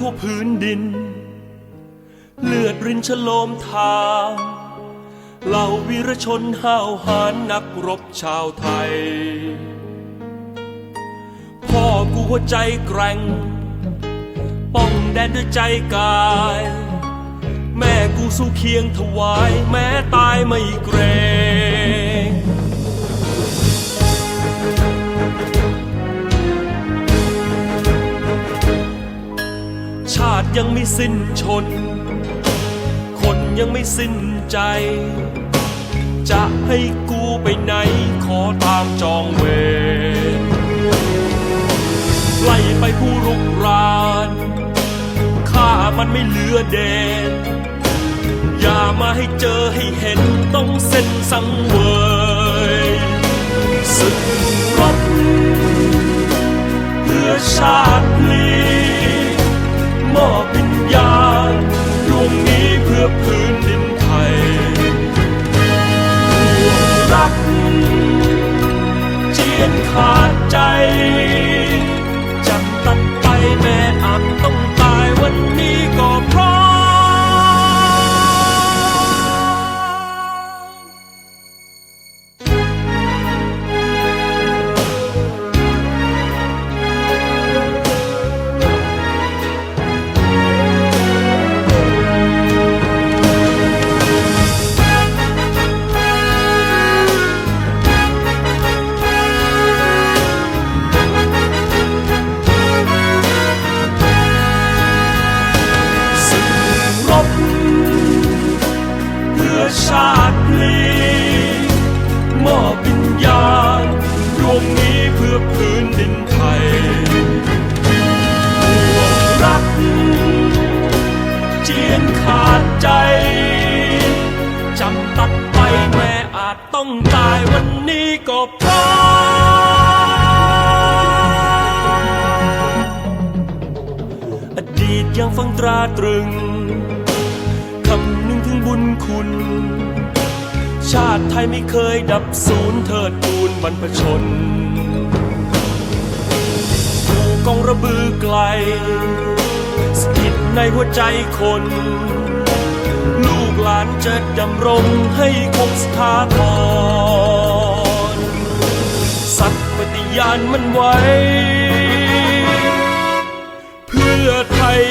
ทุ่พื้นดิน เลือดรินชโลมทางเหล่าวีรชนห้าวหาญนักรบชาวไทย พ่อกูหัวใจแกร่ง ป้องแดนด้วยใจกาย แม่กูสู้เคียงถวายแม้ตายไม่เกรง ยังไม่สิ้นชน คนยังไม่สิ้นใจ จะให้กูไปไหนขอตามจองเวรไล่ไปผู้รุกรานข้ามันไม่เหลือเดนอย่ามาให้เจอให้เห็นต้องเส้นสังเวยศึกรบเพื่อชาติ พื่อพื้นดินาจต้องตายวันนี้ก็เพราะอดีตยังฟังตราตรึงคำนึงถึงบุญคุณ ชาติไทยไม่เคยดับสูญเทิดทูนบรรพชนผู้กองระบือไกลสถิตในหัวใจคน หลานจะดำรงให้คงสถาพรสัตย์ปฏิญาณมันไว้ เพื่อไทย